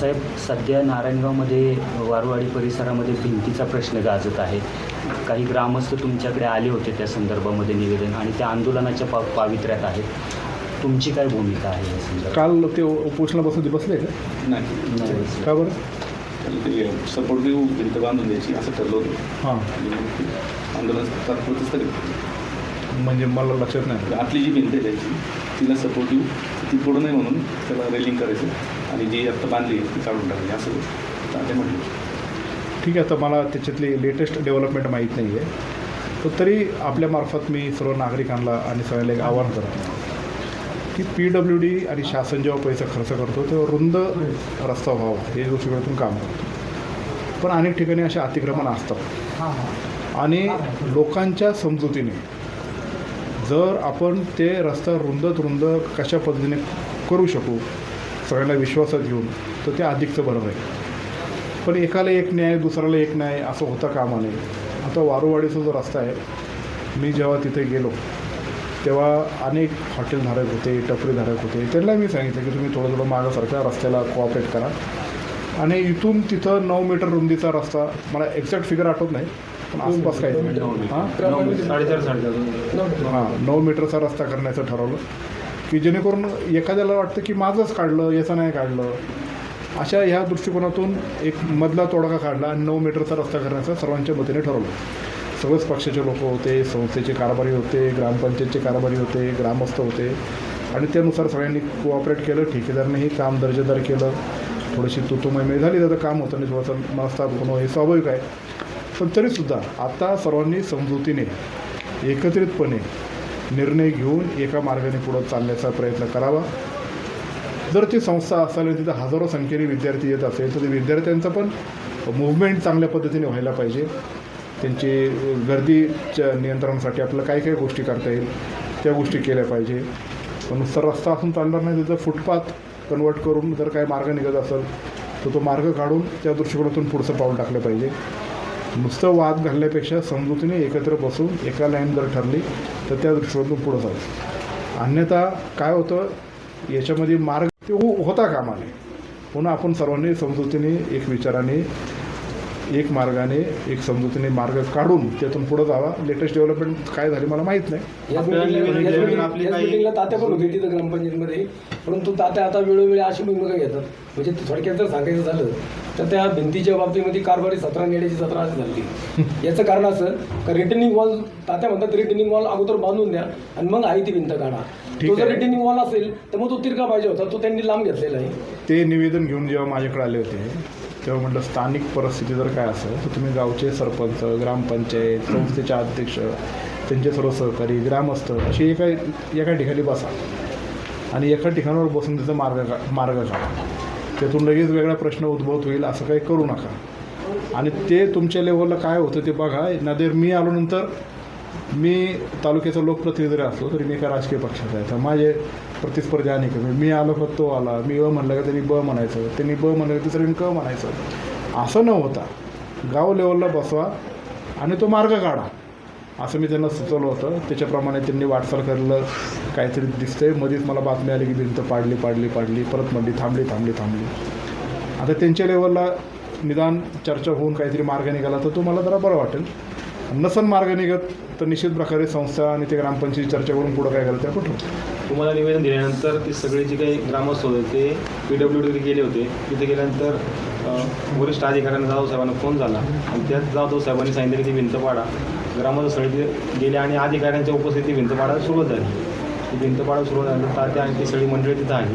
साहेब सध्या नारायणगावमध्ये वारवाडी परिसरामध्ये भिंतीचा प्रश्न गाजत आहे. काही ग्रामस्थ तुमच्याकडे आले होते त्या संदर्भामध्ये निवेदन आणि त्या आंदोलनाच्या पा पावित्र्यात आहेत. तुमची काय भूमिका आहे या संदर्भात? काल ते उपोषणा बसून ते बसले का? नाही. नाही. का बरं? त्याला ते सपोर्टिव्ह भिंत बांधून द्यायची असं ठरलं होतं. हां. आणि मग ते आंदोलन तात्पुरतं स्थगित केलं. म्हणजे मला लक्षात नाही आतली जी भिंत आहे त्याची तिला सपोर्टिव्ह ती पुढं नाही म्हणून त्याला रेलिंग करायचं. आणि जी आत्ता बांधली ती काढून टाकली असं ते म्हटलं. ठीक आहे तर मला त्याच्यातली लेटेस्ट डेव्हलपमेंट माहीत नाही आहे. पण तरी आपल्यामार्फत मी सर्व नागरिकांना आणि सगळ्याला एक आवाहन करतो की पी डब्ल्यू डी आणि शासन जेव्हा पैसा खर्च करतो तेव्हा रुंद रस्ता व्हावा. हे दृष्टिकोनातून काम करतो. पण अनेक ठिकाणी असे अतिक्रमण असतात. आणि लोकांच्या समजुतीने जर आपण ते रस्ता रुंदत रुंद कशा पद्धतीने करू शकू सगळ्यांना विश्वासात घेऊन तर ते अधिकचं बरं राहील पण एकाला एक न्याय दुसऱ्याला एक न्याय असं होता कामा नये आता वारूवाडीचा जो रस्ता आहे मी जेव्हा तिथे गेलो तेव्हा अनेक हॉटेलधारक होते टपरीधारक होते. त्यांना मी सांगितलं की तुम्ही थोडं थोडं मागासारख्या रस्त्याला कोऑपरेट करा. आणि इथून तिथं नऊ मीटर रुंदीचा रस्ता मला एक्झॅक्ट फिगर आठवत नाही पण आसपास काही हां? हां नऊ मीटरचा रस्ता करण्याचं ठरवलं. की जेणेकरून एखाद्याला वाटतं की माझंच काढलं याचं नाही काढलं. अशा ह्या दृष्टिकोनातून एक मधला तोडगा काढला आणि नऊ मीटरचा रस्ता करण्याचं सर्वांच्या मतीने ठरवलं. सगळेच पक्षाचे लोक होते संस्थेचे कारभारी होते ग्रामपंचायतचे कारभारी होते ग्रामस्थ होते. आणि त्यानुसार सगळ्यांनी कोऑपरेट केलं ठेकेदारनेही काम दर्जेदार केलं. थोडीशी तुतुमयमय झाली त्याचं काम होतं आणि थोडंसं मनस्ताप होणं हे स्वाभाविक आहे. पण तरीसुद्धा आता सर्वांनी समजुतीने एकत्रितपणे निर्णय घेऊन एका मार्गाने पुढं चालण्याचा प्रयत्न करावा. जर ती संस्था असाल तिथं हजारो संख्येने विद्यार्थी येत असेल तर ते विद्यार्थ्यांचं पण मुवमेंट चांगल्या पद्धतीने व्हायला पाहिजे. त्यांची गर्दीच्या नियंत्रणासाठी आपल्याला काय काय गोष्टी करता येईल त्या गोष्टी केल्या पाहिजे. पण नुसता रस्ता असून चालणार नाही तिथं फुटपाथ कन्वर्ट करून जर काय मार्ग निघत असेल तर तो मार्ग काढून त्या दृष्टिकोनातून पुढचं पाऊल टाकलं पाहिजे. नुसतं वाद घालण्यापेक्षा समजुतीने एकत्र बसून एका लाईन जर ठरली तर त्या दृष्टीवरून पुढं जाऊ. अन्यथा काय होतं याच्यामध्ये मार्ग ते हो होता कामाने. पुन्हा आपण सर्वांनी समजुतीने एक विचाराने एक मार्गाने एक समजुतीने मार्ग काढून त्यातून पुढं जावा. लेटेस्ट डेव्हलपमेंट काय झाली मला माहीत नाही. याच आपल्याला meeting- निवेदन याच द्यावे meeting- आपली याच काही- meetingला तात्या पण होते तिथं ग्रामपंचायतीमध्ये. परंतु तात्या आता वेळोवेळी अशी भूमिका घेतात. म्हणजे थोडक्यात जर सांगायचं झालं तर त्या भिंतीच्या बाबतीमध्ये कारभारी सतरा नेण्याची सतरा अशी झाली. याचं कारण असं का रिटर्निंग वॉल तात्या म्हणतात रिटर्निंग वॉल अगोदर बांधून द्या आणि मग आहे ती भिंत काढा. ठीक तो जर आहे. रिटर्निंग वॉल असेल तर मग तो तिरका पाहिजे होता. तो त्यांनी लांब घेतलेला आहे. ते निवेदन घेऊन जेव्हा माझ्याकडे आले होते तेव्हा म्हटलं स्थानिक परिस्थिती जर काय असेल तर तुम्ही गावचे सरपंच ग्रामपंचायत संस्थेचे अध्यक्ष त्यांचे सर्व सहकारी ग्रामस्थ अशी एका एका ठिकाणी बसा. आणि एका ठिकाणावर बसून त्याचा मार्ग का मार्ग काढा. त्यातून लगेच वेगळा प्रश्न उद्भवत होईल असं काही करू नका. आणि ते तुमच्या लेवलला काय होतं ते बघा. नादेर मी आल्यानंतर मी तालुक्याचा लोकप्रतिनिधी जरी असलो तरी मी एका राजकीय पक्षाचा आहे. तर माझे प्रतिस्पर्धी अनेक कमी. मी आलो का तो आला. मी अ म्हणलं का त्यांनी ब म्हणायचं. त्यांनी ब म्हणलं का दुसऱ्याने क म्हणायचं. असं न होता गाव लेवलला बसवा आणि तो मार्ग काढा. असं मी त्यांना सुचवलं होतं. त्याच्याप्रमाणे त्यांनी वाटचाल केलेलं काहीतरी दिसतंय. मध्येच मला बातमी आली की भिंत पाडली पाडली पाडली. परत म्हणली थांबली थांबली थांबली. आता त्यांच्या लेवलला निदान चर्चा होऊन काहीतरी मार्ग निघाला तर तो मला जरा बरं वाटेल. नसन मार्ग निघत तर निश्चित प्रकारे संस्था आणि ते ग्रामपंचायत चर्चा करून पुढं काय करायचं कुठं तुम्हाला निवेदन दिल्यानंतर ते सगळे जे काही ग्रामस्थ होते ते पी डब्ल्यू डी गेले होते. तिथे गेल्यानंतर वरिष्ठ अधिकाऱ्यांना जाधव साहेबांना फोन झाला. आणि त्यात जाधव साहेबांनी सांगितलं की ती भिंत पाडा. ग्रामस्थ सगळे गेले आणि अधिकाऱ्यांच्या उपस्थिती भिंत पाडायला सुरुवात झाली. ती भिंत पाडायला सुरुवात झाली तात्या आणि ती सगळी मंडळी तिथं आली.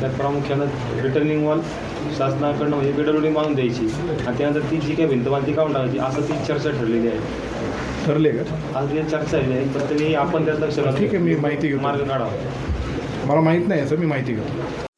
त्यात प्रामुख्यानं रिटर्निंग वॉल शासनाकडनं म्हणजे पी डब्ल्यू डी मागून द्यायची. आणि त्यानंतर ती जी काही भिंत बांधली काढून टाकायची असं ती चर्चा ठरलेली आहे. ठरले का आज ती चर्चा आहे प्रत्येक आपण त्यात लक्ष घालू. ठीक आहे, मी माहिती घेतो. मार्ग काढावा मला माहीत नाही असं मी माहिती घेतो